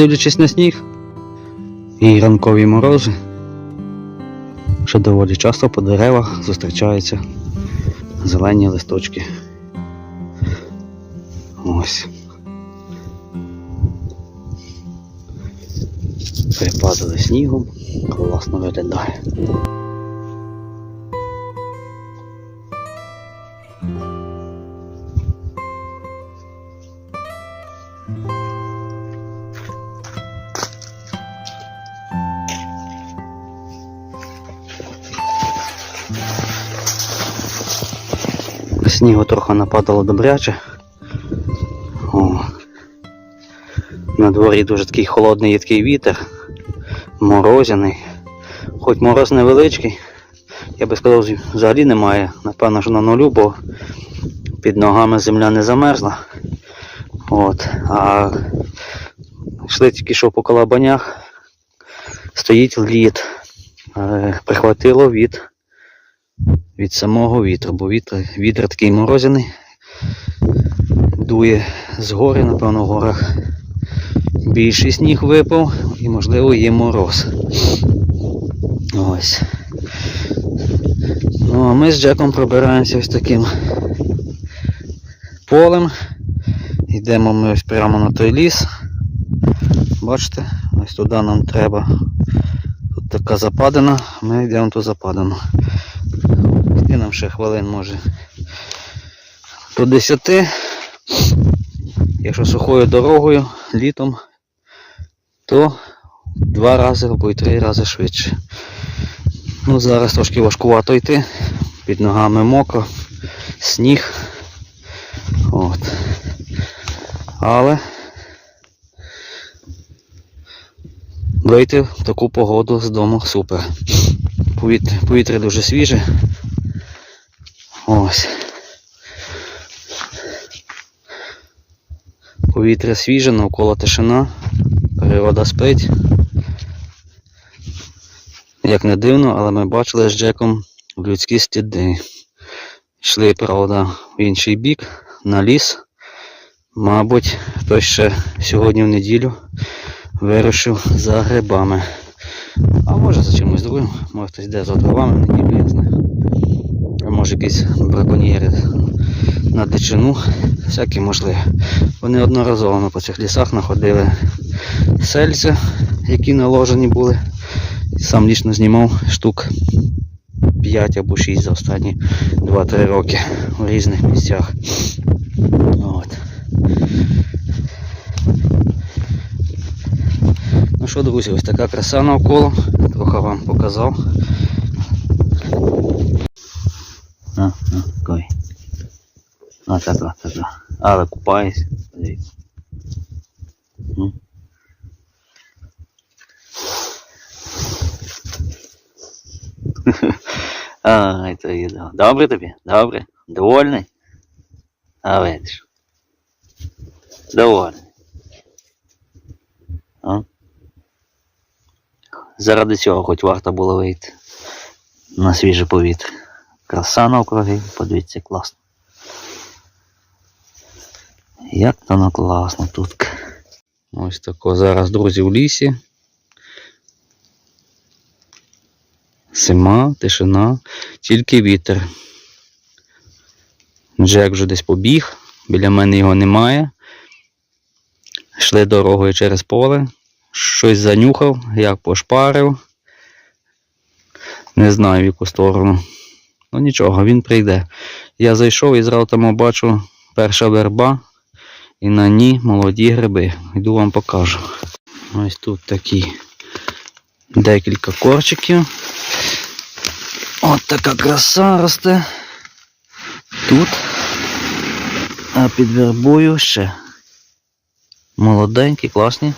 Дивлячись на сніг і ранкові морози, що доволі часто по деревах зустрічаються зелені листочки. Ось. Припадали снігом, класно виглядає. Снігу трохи нападало добряче. О. На дворі дуже такий холодний їдкий вітер, морозяний. Хоч мороз невеличкий, я би сказав, взагалі немає. Напевно, що на нулю, бо під ногами земля не замерзла. От. А йшли тільки що по колабанях, стоїть лід. Е, Прихватило від від самого вітру, бо вітер, вітер такий морозяний, дує з гори, напевно, в горах. Більший сніг випав і, можливо, є мороз. Ось. Ну, а ми з Джеком пробираємося ось таким полем. Йдемо ми ось прямо на той ліс. Бачите, ось туди нам треба. Тут така западина, ми йдемо ту западину. Йти нам ще хвилин може до 10. Якщо сухою дорогою літом, то два рази або й три рази швидше. Ну, зараз трошки важкувато йти, під ногами мокро, сніг. От. Але вийти в таку погоду з дому супер. Повітря, дуже свіже. Ось. Повітря свіже, навколо тишина, природа спить. Як не дивно, але ми бачили з Джеком в людські сліди. Йшли, правда, в інший бік, на ліс. Мабуть, хтось ще сьогодні в неділю вирушив за грибами. А може за чимось другим, може хтось йде за дровами в неділю, я знаю. Може якісь браконьєри на дичину, всякі можливі. Вони одноразово ми по цих лісах знаходили сельця, які наложені були. Сам лічно знімав штук 5 або 6 за останні 2-3 роки у різних місцях. От. Ну що, друзі, ось така краса навколо. Трохи вам показав. А, а, кой. А, так, так, так. Але купаюсь. Дивіться. М. Ай, то є да. Добре тобі? Добре? Довольний? А видиш. Довольний. А? Заради цього хоч варто було вийти на свіже повітря. Краса навкруги, подивіться, класно. Як то воно класно тут. Ось тако зараз, друзі, в лісі. Зима, тишина, тільки вітер. Джек вже десь побіг, біля мене його немає. Йшли дорогою через поле, щось занюхав, як пошпарив. Не знаю в яку сторону. Ну нічого, він прийде. Я зайшов і зразу там бачу перша верба і на ній молоді гриби. Йду вам покажу. Ось тут такі декілька корчиків. От така краса росте. Тут. А під вербою ще. Молоденькі, класні.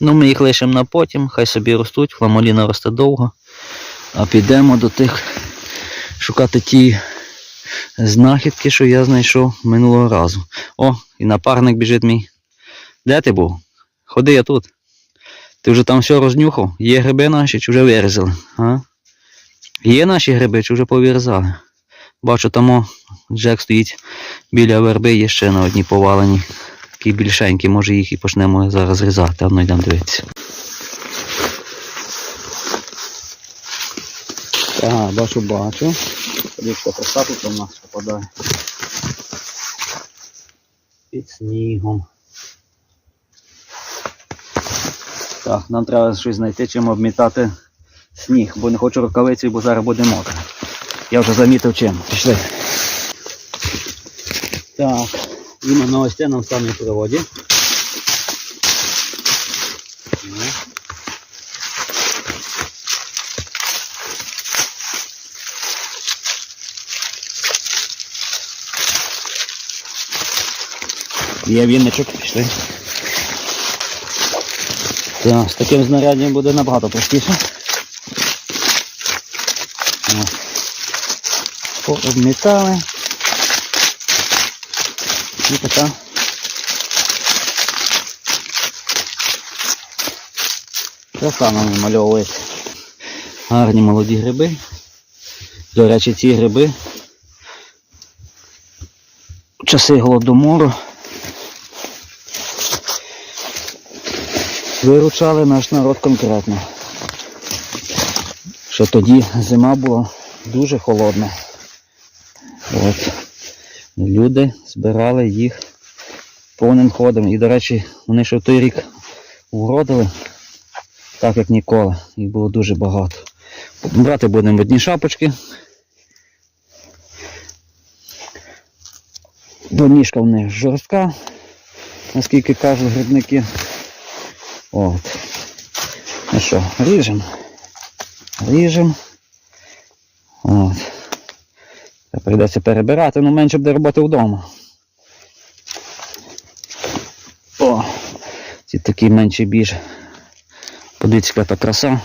Ну, ми їх лишимо на потім, хай собі ростуть, фламоліна росте довго. А підемо до тих шукати ті знахідки, що я знайшов минулого разу. О, і напарник біжить мій. Де ти був? Ходи я тут. Ти вже там все рознюхав? Є гриби наші чи вже вирізали? А? Є наші гриби чи вже повірзали? Бачу, там Джек стоїть біля верби, є ще на одній повалені такі більшенькі, може їх і почнемо зараз різати, а ну йдемо дивитися. Так, бачу, бачу. Подивіться, краса тут у нас попадає. Під снігом. Так, нам треба щось знайти, чим обмітати сніг, бо не хочу рукавиці, бо зараз буде мокро. Я вже замітив чим. Пішли. Так, іменно ось це нам саме приводі. Є вінничок, пішли. Так, з таким знаряддям буде набагато простіше. Пообмітали. І така. Краса нам намальовується. Гарні молоді гриби. До речі, ці гриби. в Часи голодомору. Виручали наш народ конкретно. Що тоді зима була дуже холодна. От. Люди збирали їх повним ходом. І, до речі, вони ще в той рік уродили, так як ніколи. Їх було дуже багато. Брати будемо одні шапочки. Бо в них жорстка, наскільки кажуть грибники. От. Ну що, ріжемо. Ріжемо. От. Та Прийдеться перебирати, ну менше буде роботи вдома. О! Ці такі менші більш. Подивіться, яка та краса.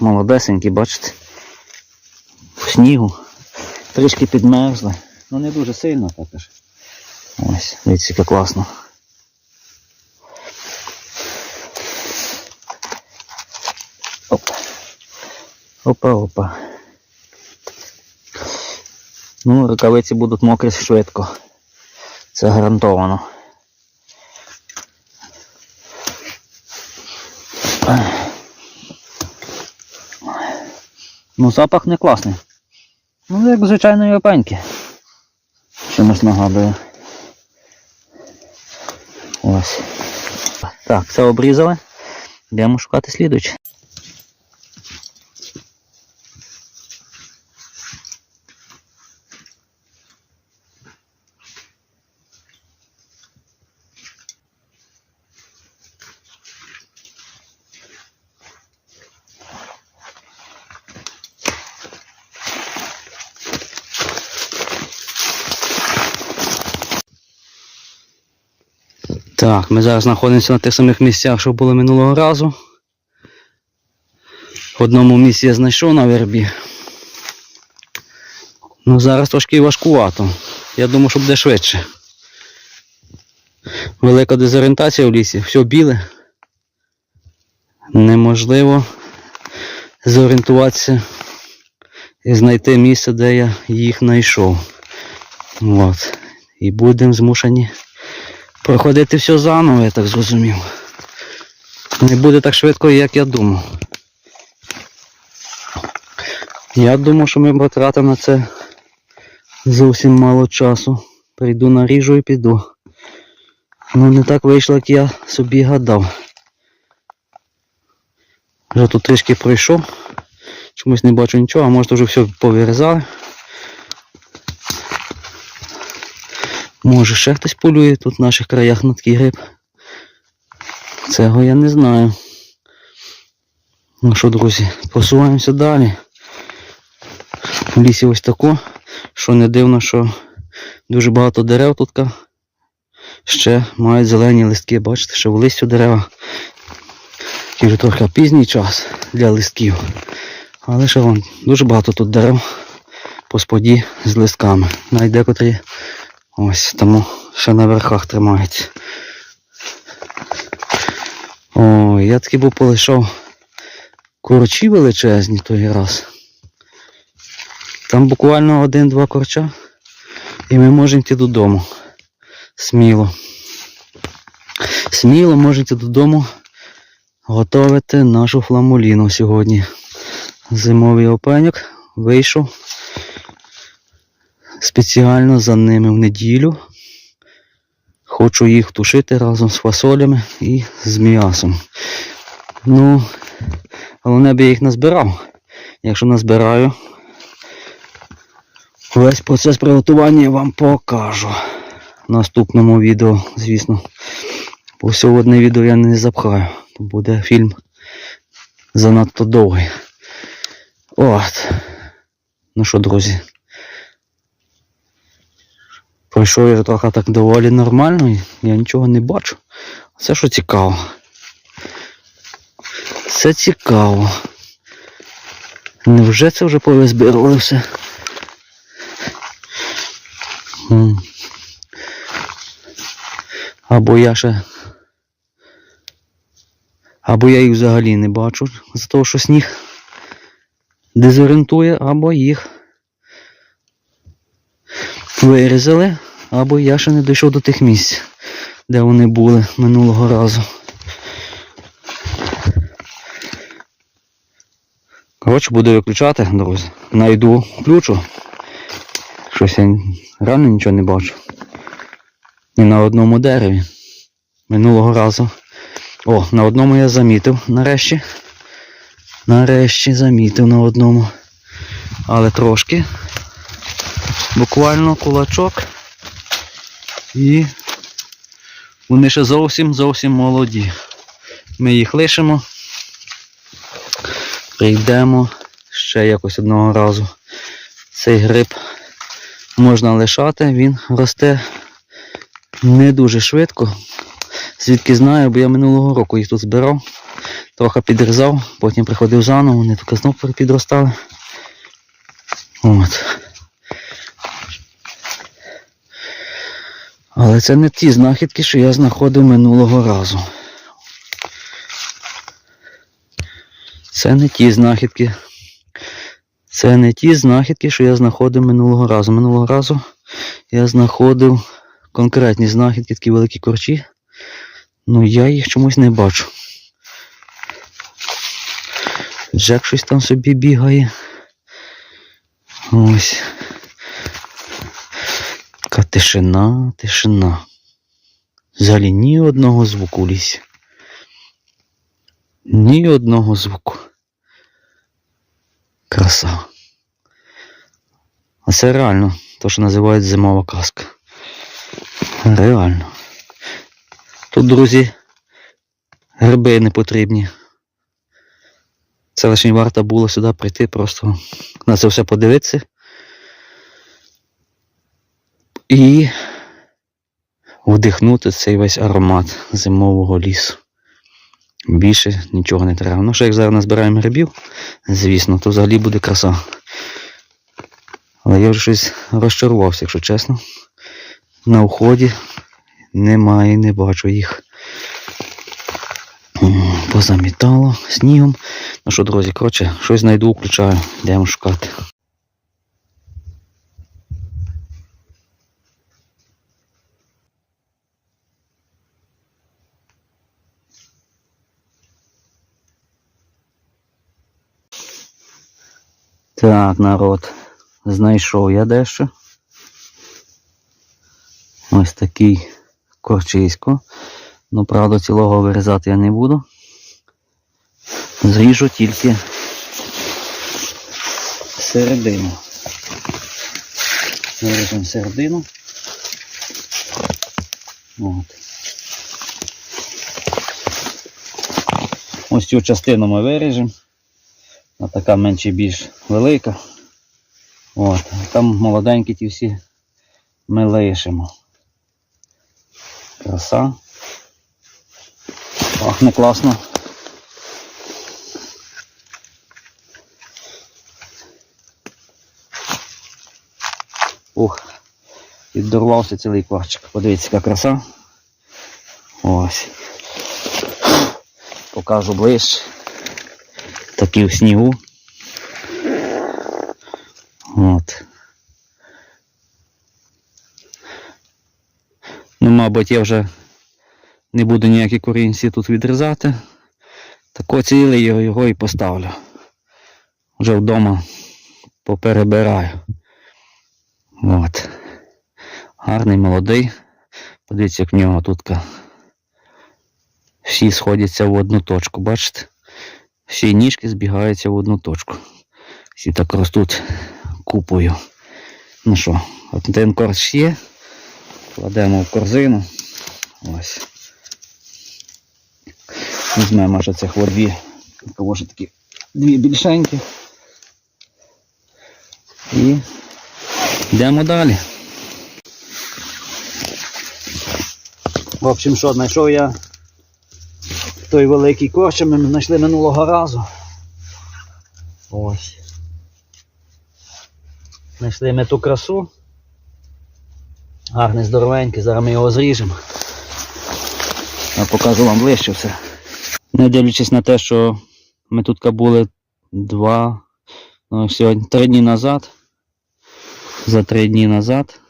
Молодесенькі, бачите. В снігу. Трішки підмерзли. Ну не дуже сильно також. Ось, дивіться, яка класно. Опа, опа. Ну, рукавиці будуть мокрі швидко. Це гарантовано. Ну, запах не класний. Ну, як звичайної опеньки. Чимось нагадує. Ось. Так, це обрізали. Йдемо шукати слідуюче. Так, ми зараз знаходимося на тих самих місцях, що були минулого разу. В одному місці я знайшов на вербі. Ну зараз трошки важкувато. Я думаю, що буде швидше. Велика дезорієнтація в лісі, все біле. Неможливо зорієнтуватися і знайти місце, де я їх знайшов. От. І будемо змушені проходити все заново, я так зрозумів. Не буде так швидко, як я думав. Я думав, що ми потратимо на це зовсім мало часу. Прийду наріжу і піду. Ну не так вийшло, як я собі гадав. Вже тут трішки пройшов. Чомусь не бачу нічого, а може вже все повирізали. Може ще хтось полює тут в наших краях на такий гриб. Цього я не знаю. Ну що, друзі, посуваємося далі. В лісі ось тако, що не дивно, що дуже багато дерев тут ще мають зелені листки. Бачите, в листю дерева. Такий вже трохи пізній час для листків. Але ще вон дуже багато тут дерев по споді з листками. Навіть декотрі ось тому ще на верхах тримаються. Ой, я таки був полишав корчі величезні той раз. Там буквально один-два корча. І ми можемо йти додому. Сміло. Сміло можете додому готувати нашу фламуліну сьогодні. Зимовий опеньок вийшов спеціально за ними в неділю. Хочу їх тушити разом з фасолями і з м'ясом. Ну, головне би я їх назбирав. Якщо назбираю, весь процес приготування я вам покажу. В наступному відео, звісно. Бо все в одне відео я не запхаю. Буде фільм занадто довгий. От. Ну що, друзі. Пройшов я трохи так доволі нормально, я нічого не бачу. Це що цікаво. Це цікаво. Невже це вже повизбирали все? Або я ще. Або я їх взагалі не бачу, з того, що сніг дезорієнтує, або їх вирізали, або я ще не дійшов до тих місць, де вони були минулого разу. Коротше, буду виключати, друзі. Найду ключу. Щось я реально нічого не бачу. Ні на одному дереві. Минулого разу. О, на одному я замітив нарешті. Нарешті замітив на одному. Але трошки. Буквально кулачок. І вони ще зовсім зовсім молоді. Ми їх лишимо. Прийдемо ще якось одного разу. Цей гриб можна лишати, він росте не дуже швидко. Звідки знаю, бо я минулого року їх тут збирав, трохи підрізав, потім приходив заново, вони тільки знов підростали. От. Але це не ті знахідки, що я знаходив минулого разу. Це не ті знахідки. Це не ті знахідки, що я знаходив минулого разу. Минулого разу я знаходив конкретні знахідки, такі великі корчі. Ну я їх чомусь не бачу. Джек щось там собі бігає. Ось. Така тишина, тишина. Взагалі ні одного звуку в лісі. Ні одного звуку. Краса. А це реально, то, що називають зимова казка. Реально. Тут, друзі, гриби не потрібні. Це лише варто було сюди прийти, просто на це все подивитися. І вдихнути цей весь аромат зимового лісу. Більше нічого не треба. Ну, що як зараз назбираємо грибів, звісно, то взагалі буде краса. Але я вже щось розчарувався, якщо чесно. На уході немає, не бачу їх. Позамітало снігом. Ну що, друзі, коротше, щось знайду, включаю, йдемо шукати. Так, народ, знайшов я дещо. Ось такий корчисько. Ну, правда, цілого вирізати я не буду. Зріжу тільки середину. Виріжемо середину. От. Ось цю частину ми виріжемо. А така менше більш велика. От. Там молоденькі ті всі ми лишимо. Краса. Пахне класно. Ух, піддорвався цілий кварчик. Подивіться, яка краса. Ось. Покажу ближче. Такі в снігу. От. Ну, мабуть, я вже Не буду ніякі корінці тут відрізати. Тако цілий його, і поставлю. Вже вдома поперебираю. От. Гарний молодий. Подивіться, як в нього тут всі сходяться в одну точку, бачите? Всі ніжки збігаються в одну точку. Всі так ростуть купою. Ну що, один корч є. Кладемо в корзину. Ось. Візьмемо може цих дві. Може такі дві більшенькі. І йдемо далі. В общем, що знайшов я той великий корч, ми знайшли минулого разу. Ось. Знайшли ми ту красу. Гарний, здоровенький, зараз ми його зріжемо. Я покажу вам ближче все. Не дивлячись на те, що ми тут були два, ну сьогодні три дні назад. За три дні назад.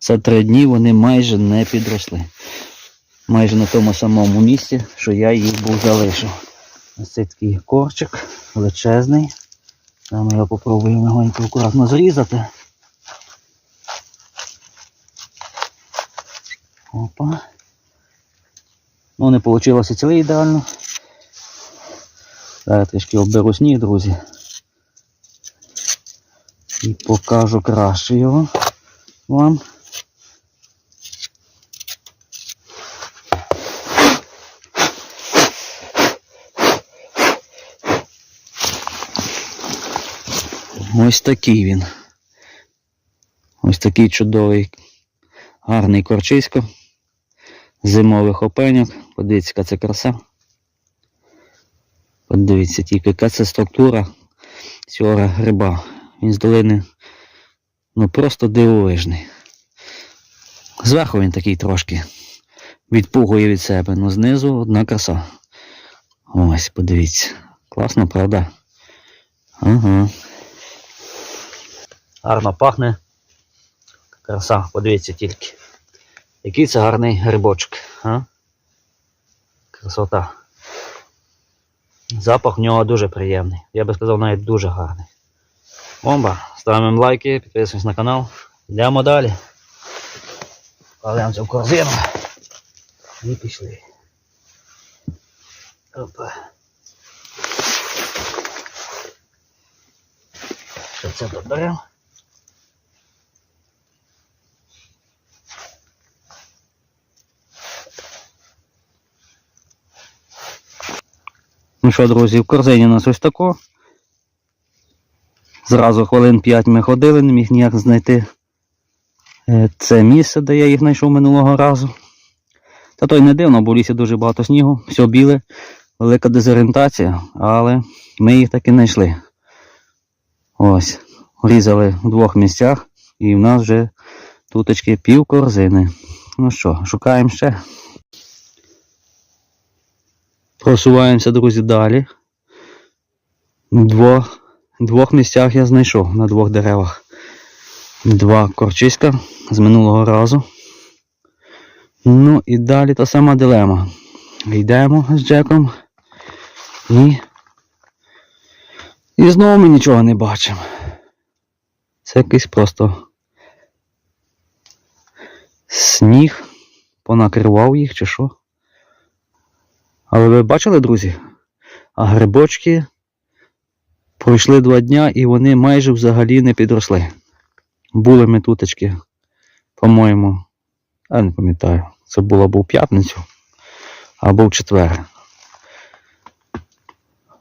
За три дні вони майже не підросли. Майже на тому самому місці, що я їх був залишив. Ось цей такий корчик величезний. Ми його попробуємо легонько акуратно зрізати. Опа. Ну, не вийшло цілий ідеально. Зараз трішки оберу сніг, друзі. І покажу краще його вам. Ось такий він. Ось такий чудовий, гарний корчисько. Зимових опеньок. Подивіться, яка це краса. Подивіться тільки, яка це структура цього гриба. Він з долини ну просто дивовижний. Зверху він такий трошки відпугує від себе, але знизу одна краса. Ось, подивіться. Класно, правда? Ага. Гарно пахне. Краса, подивіться тільки. Який це гарний грибочок. А? Красота. Запах в нього дуже приємний. Я би сказав, навіть дуже гарний. Бомба. Ставимо лайки, підписуємось на канал. Йдемо далі. Кладемо це в корзину. І пішли. Опа. Що це тут беремо? Ну що, друзі, в корзині у нас ось тако. Зразу хвилин 5 ми ходили, не міг ніяк знайти е, це місце, де я їх знайшов минулого разу. Та то й не дивно, бо в лісі дуже багато снігу, все біле, велика дезорієнтація, але ми їх таки знайшли. Ось, різали в двох місцях, і в нас вже туточки пів корзини. Ну що, шукаємо ще. Просуваємося, друзі, далі. В двох, двох місцях я знайшов на двох деревах. Два корчиська з минулого разу. Ну і далі та сама дилема. Йдемо з Джеком і. І знову ми нічого не бачимо. Це якийсь просто сніг понакривав їх чи що. Але ви бачили, друзі? А грибочки пройшли два дня і вони майже взагалі не підросли. Були ми туточки, по-моєму, я не пам'ятаю, це було або в п'ятницю, або в четвер.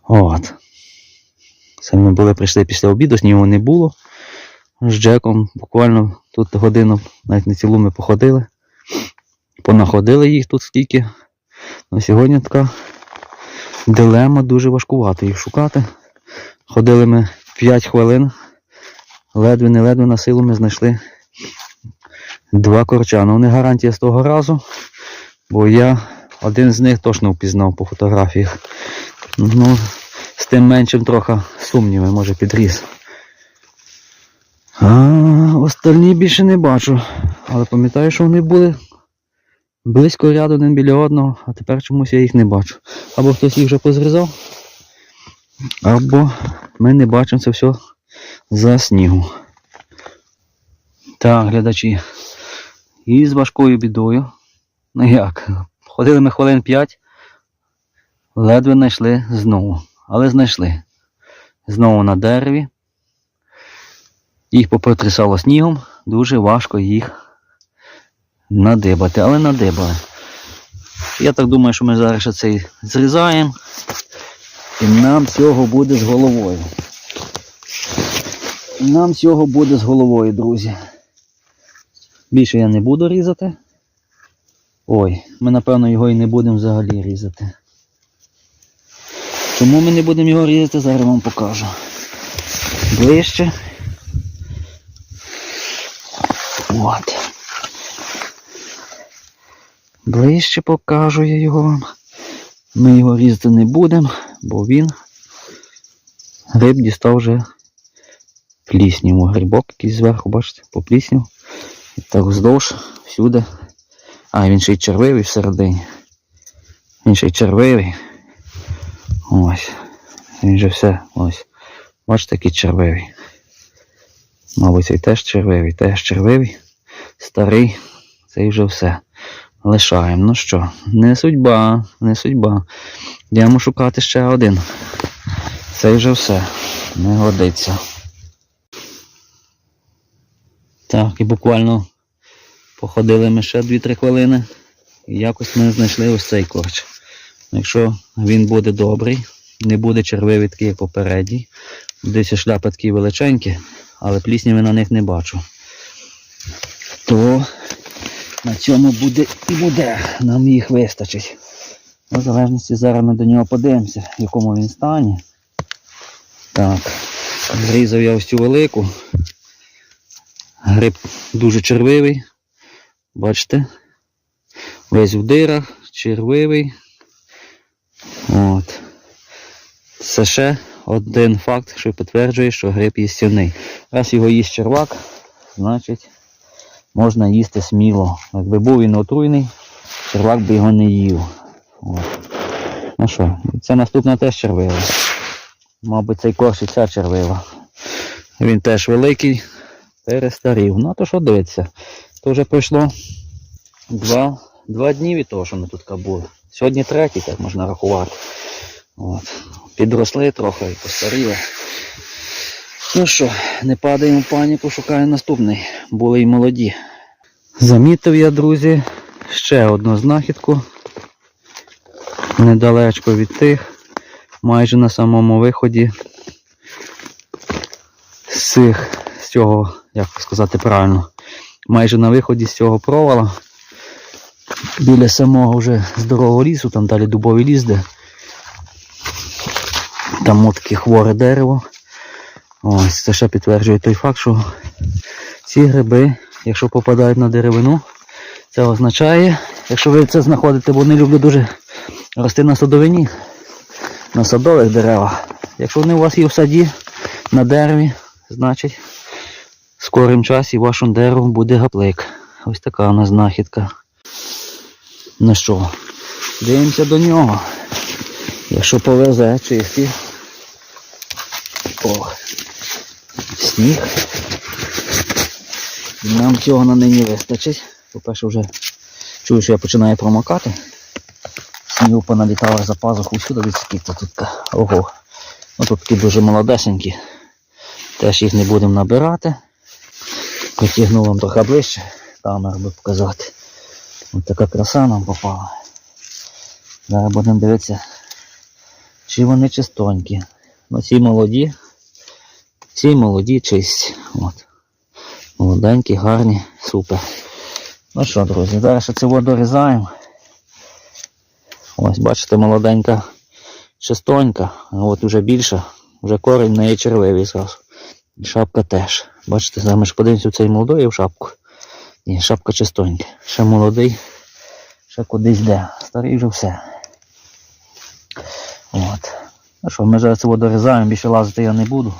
От. Це ми були прийшли після обіду, снігу не було. З Джеком буквально тут годину, навіть не цілу ми походили. Понаходили їх тут скільки. На сьогодні така дилема дуже важкувато їх шукати. Ходили ми 5 хвилин, ледве не ледве на силу ми знайшли два корча. Ну не гарантія з того разу, бо я один з них точно впізнав по фотографіях. Ну, з тим меншим трохи сумніви, може підріс. А остальні більше не бачу. Але пам'ятаю, що вони були близько ряду один біля одного, а тепер чомусь я їх не бачу. Або хтось їх вже позрізав, або ми не бачимо це все за снігу. Так, глядачі. І з важкою бідою. Ну як? Ходили ми хвилин 5, ледве знайшли знову. Але знайшли. Знову на дереві. Їх попротрясало снігом, дуже важко їх надибати, але надибали. Я так думаю, що ми зараз ще цей зрізаємо. І нам цього буде з головою. Нам цього буде з головою, друзі. Більше я не буду різати. Ой, ми напевно його і не будемо взагалі різати. Чому ми не будемо його різати, зараз вам покажу. Ближче. От. Ближче покажу я його вам. Ми його різати не будемо, бо він гриб дістав вже плісняву. Грибок якийсь зверху, бачите, попліснів. І так вздовж всюди. А, він ще й червивий всередині. Він ще й червивий. Ось. Він же все. Ось. Бачите, який червивий. Мабуть, цей теж червивий, теж червивий. Старий. Цей вже все. Лишаємо. Ну що, не судьба, не судьба. Йдемо шукати ще один. Цей вже все. Не годиться. Так, і буквально походили ми ще 2-3 хвилини. І якось ми знайшли ось цей корч. Якщо він буде добрий, не буде червивий такий, як попередній. Десь шляпи такі величенькі, але плісняви на них не бачу. То на цьому буде і буде. Нам їх вистачить. Ну, В залежності зараз ми до нього подивимося, в якому він стані. Так, зрізав я ось цю велику. Гриб дуже червивий. Бачите? Весь в дирах, червивий. От. Це ще один факт, що підтверджує, що гриб їстівний. Раз його їсть червак, значить можна їсти сміло. Якби був він отруйний, червак би його не їв. От. Ну що, це наступна теж червива. Мабуть, цей корж і ця червива. Він теж великий, перестарів. Ну, а то що дивиться? То вже пройшло два, два дні від того, що ми тут були. Сьогодні третій, так можна рахувати. От. Підросли трохи і постаріли. Ну що, не падаємо в паніку, шукаємо наступний. Були й молоді. Замітив я, друзі, ще одну знахідку. Недалечко від тих, майже на самому виході з цих, з цього, як сказати правильно, майже на виході з цього провала. Біля самого вже здорового лісу, там далі дубовий ліс, де там таке хворе дерево. Ось це ще підтверджує той факт, що ці гриби, якщо попадають на деревину, це означає, якщо ви це знаходите, бо вони люблять дуже рости на садовині, на садових деревах. Якщо вони у вас є в саді на дереві, значить в скорим часі вашому дереву буде гаплик. Ось така у нас знахідка. Ну що, дивимося до нього. Якщо повезе чисті. О, сніг. Нам цього на нині вистачить. По-перше, вже чую, що я починаю промокати. Снігу поналітало за пазуху всюди від тут. Ого. Ну тут такі дуже молодесенькі. Теж їх не будемо набирати. Потягну вам трохи ближче, камеру би показати. Ось така краса нам попала. Зараз будемо дивитися, чи вони чистонькі. Ну ці молоді. Ці молоді чисті. От. Молоденькі, гарні, супер. Ну що, друзі, зараз це воду дорізаємо. Ось, бачите, молоденька чистонька, а от вже більша, вже корінь в неї червивий зразу. І шапка теж. Бачите, зараз ми ж подивимося цей молодий в шапку. Ні, шапка чистонька. Ще молодий, ще кудись йде. Старий вже все. От. Ну що, ми зараз це дорізаємо, більше лазити я не буду.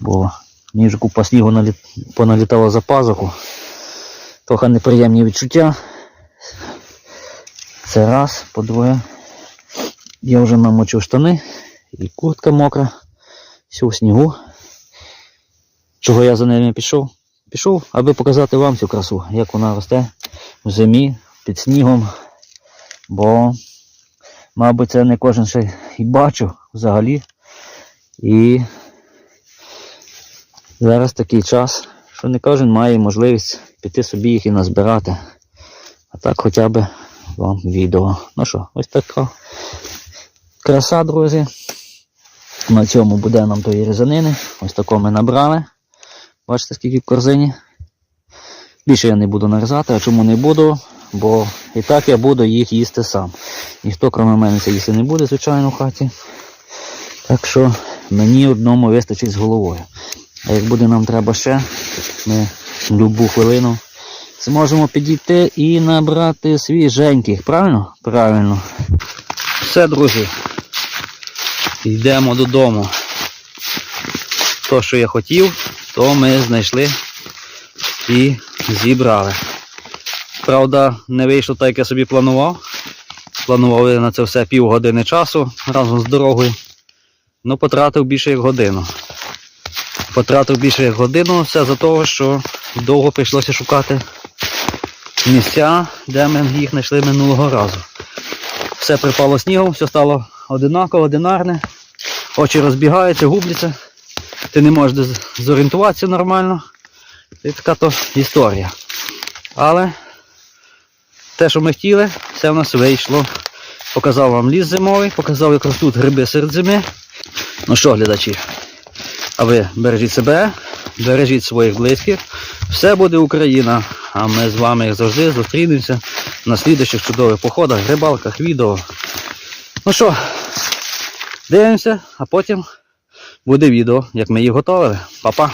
Бо мені вже купа снігу наліт... поналітала за пазуху. Трохи неприємні відчуття. Це раз, по-друге, я вже намочив штани, і куртка мокра, все в снігу. Чого я за ними пішов? Пішов, аби показати вам цю красу, як вона росте в зимі під снігом. Бо, мабуть, це не кожен ще і бачив взагалі. І зараз такий час, що не кожен має можливість піти собі їх і назбирати. А так хоча б вам відео. Ну що, ось така краса, друзі. На цьому буде нам тої різанини. Ось тако ми набрали. Бачите, скільки в корзині. Більше я не буду нарізати, а чому не буду? Бо і так я буду їх їсти сам. Ніхто, крім мене, це їсти не буде, звичайно, в хаті. Так що мені одному вистачить з головою. А як буде нам треба ще, ми в будь-яку хвилину зможемо підійти і набрати свіженьких. Правильно? Правильно. Все, друзі. Йдемо додому. То, що я хотів, то ми знайшли і зібрали. Правда, не вийшло так, як я собі планував. Я на це все півгодини часу разом з дорогою. Ну, потратив більше як годину. Потратив більше як годину, все за того, що довго прийшлося шукати місця, де ми їх знайшли минулого разу. Все припало снігом, все стало одинаково, одинарне. Очі розбігаються, губляться. Ти не можеш зорієнтуватися нормально. І така то історія. Але те, що ми хотіли, все в нас вийшло. Показав вам ліс зимовий, показав, як ростуть гриби серед зими. Ну що, глядачі, а ви бережіть себе, бережіть своїх близьких. Все буде Україна. А ми з вами, як завжди, зустрінемося на слідуючих чудових походах, рибалках, відео. Ну що, дивимося, а потім буде відео, як ми їх готували. Па-па!